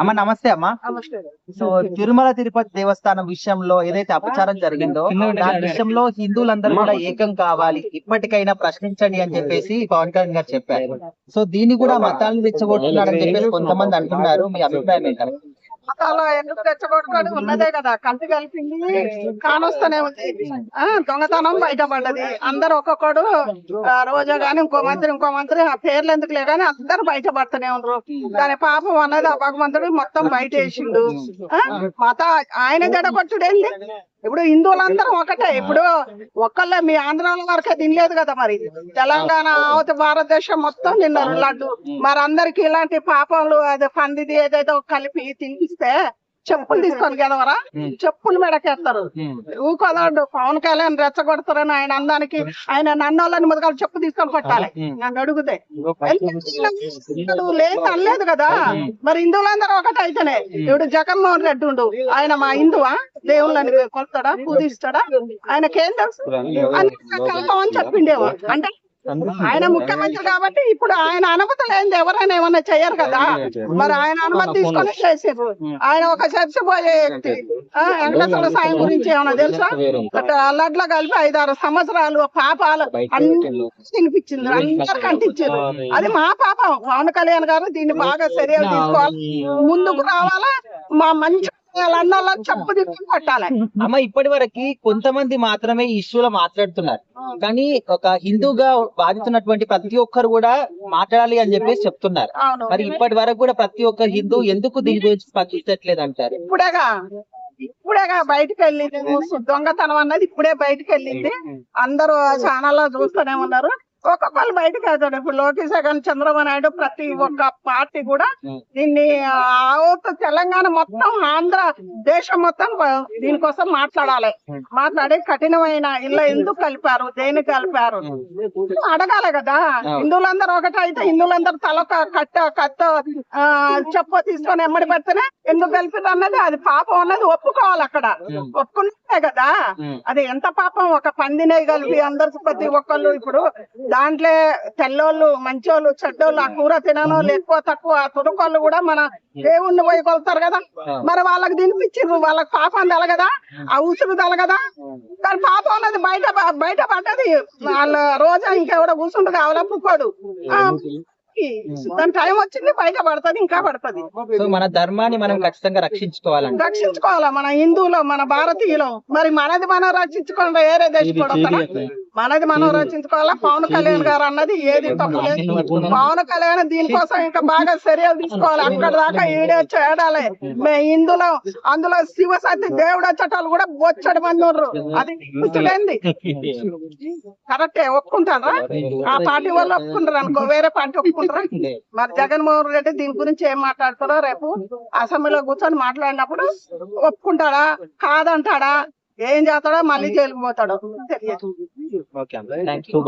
అమ్మ నమస్తే అమ్మ. సో తిరుమల తిరుపతి దేవస్థానం విషయంలో ఏదైతే అపచారం జరిగిందో దాని విషయంలో హిందువులందరూ కూడా ఏకం కావాలి. ఇప్పటికైనా ప్రశ్నించండి అని చెప్పేసి పవన్ కళ్యాణ్ గారు చెప్పారు. సో దీన్ని కూడా మతాలను రెచ్చగొట్టున్నారని చెప్పేసి కొంతమంది అంటున్నారు. మీ అభిప్రాయం ఏంటంటే మతాలు ఎందుకు తెచ్చబడుకొని ఉన్నదే కదా కంటి కలిపింది కానొస్తూనే ఉంది. ఆ దొంగతనం బయటపడ్డది. అందరు ఒక్కొక్కడు ఆ, రోజా గాని ఇంకో మంత్రి ఇంకో మంత్రి ఆ పేర్లు ఎందుకులే గాని అందరు బయటపడుతూనే ఉన్నారు. దాని పాపం అన్నది ఆ భగవంతుడు మొత్తం బయట వేసిండు ఆ, మత ఆయన జడగొట్టుడేంది? ఇప్పుడు హిందువులందరం ఒకటే. ఇప్పుడు ఒక్కళ్ళే మీ ఆంధ్రాల వరకే తినలేదు కదా మరి. తెలంగాణ అవత భారతదేశం మొత్తం తిన్నారు లడ్డు. మరి అందరికి ఇలాంటి పాపంలు అదే పందిది ఏదైతే కలిపి తినిపిస్తే చెప్పులు తీసుకొని గెలవరా? చెప్పులు మెడకేస్తారు ఊకోదాడు పవన్ కళ్యాణ్ రెచ్చగొడతారని ఆయన అందానికి ఆయన నన్నోళ్ళని ముదగాలు చెప్పు తీసుకొని కొట్టాలి. నన్ను అడుగుతే లేదు అనలేదు కదా. మరి హిందువులందరూ ఒకటి అయితేనే ఇప్పుడు జగన్మోహన్ రెడ్డి ఉండు. ఆయన మా హిందువా? దేవుళ్ళని కొలుతాడా? పూజిస్తాడా? ఆయనకేం తెలుసు కలపమని చెప్పిండేమో అంటే ఆయన ముఖ్యమంత్రి కాబట్టి ఇప్పుడు ఆయన అనుమతి లేనిది ఎవరైనా ఏమన్నా చెయ్యరు కదా? మరి ఆయన అనుమతి తీసుకొని చేసారు. ఆయన ఒక చర్చపోయే వ్యక్తి. ఆ, వెంకటేశ్వర సాయం గురించి ఏమన్నా తెలుసా? అట్లా అల్లట్లో కలిపి ఐదారు సంవత్సరాలు పాపాలు అన్ని తినిపించింది అందరికి అంటించారు అది మా పాపం. పవన్ కళ్యాణ్ గారు దీన్ని బాగా చర్యలు తీసుకోవాలి. ముందుకు రావాలా? మా మంచి అమ్మ ఇప్పటి వరకు కొంతమంది మాత్రమే ఈ ఇష్యూలో మాట్లాడుతున్నారు. కానీ ఒక హిందూగా బాధితున్నటువంటి ప్రతి ఒక్కరు కూడా మాట్లాడాలి అని చెప్పేసి చెప్తున్నారు. మరి ఇప్పటి వరకు కూడా ప్రతి ఒక్క హిందూ ఎందుకు దీని గురించి స్పందించట్లేదు అంటారు ఇప్పుడేగా ఇప్పుడేగా బయటకు వెళ్ళింది దొంగతనం అన్నది ఇప్పుడే బయటకు వెళ్ళింది అందరూ ఛానల్లో చూస్తూనే ఉన్నారు. ఒక్కొక్కరు బయటకు వెళ్తాడు. ఇప్పుడు లోకేష్ గాని చంద్రబాబు నాయుడు ప్రతి ఒక్క పార్టీ కూడా దీన్ని ఆవత తెలంగాణ మొత్తం ఆంధ్ర దేశం మొత్తం దీనికోసం మాట్లాడాలి. మాట్లాడి కఠినమైన ఇళ్ళ ఎందుకు కలిపారు? దేని కలిపారు? అడగాలి కదా. హిందువులందరూ ఒకటి అయితే హిందువులందరూ తల కట్ట కట్ట ఆ, చెప్ప తీసుకొని ఎమ్మడి పెడితేనే ఎందుకు కలిపారు అన్నది అది పాపం అన్నది ఒప్పుకోవాలి అక్కడ. ఒప్పుకుంటే కదా. అది ఎంత పాపం? ఒక పందినే కలిపి అందరు ప్రతి ఒక్కళ్ళు ఇప్పుడు దాంట్లో తెల్లోళ్ళు మంచోళ్ళు చెడ్డోళ్ళు ఆ కూర తినను ఎక్కువ తక్కువ ఆ తుడుకోళ్ళు కూడా మన దేవుణ్ణి పోయి కొలుతారు కదా మరి వాళ్ళకి తినిపించారు వాళ్ళకి పాపం తెలగదా? ఆ ఉసురు తెలగదా? దాని పాపం అన్నది బయట బయట పడ్డది. వాళ్ళ రోజా ఇంకెవడో కూర్చుంటు కావాలా పుక్కోడు. దాని టైం వచ్చింది బయట పడుతుంది ఇంకా పడుతుంది. సో మన ధర్మాన్ని మనం ఖచ్చితంగా రక్షించుకోవాలంట రక్షించుకోవాలా మన హిందువులు మన భారతీయులు? మరి మనది మనం రక్షించుకోవాలి వేరే దేశం? మనది మనం రక్షించుకోవాలా పవన్ కళ్యాణ్ గారు అన్నది ఏది? తప్పు లేదు. పవన్ కళ్యాణ్ దీనికోసం ఇంకా బాగా చర్యలు తీసుకోవాలి. అక్కడ దాకా ఈడే చేడాలి మేము హిందువులు అందులో శివసతి దేవుడు వచ్చేటోళ్ళు కూడా బొచ్చడి మంది ఉన్నారు అది గుర్తులేంది? కరెక్టే ఒప్పుకుంటారా? ఆ పార్టీ వాళ్ళు ఒప్పుకుంటారు అనుకో వేరే పార్టీ ఒప్పుకుంటారా? మరి జగన్మోహన్ రెడ్డి దీని గురించి ఏం మాట్లాడతారో రేపు అసెంబ్లీలో కూర్చొని మాట్లాడినప్పుడు ఒప్పుకుంటాడా? కాదంటాడా? ఏం చేస్తాడో మళ్ళీ జైలుకు పోతాడో? తెలియదు. Okay thank you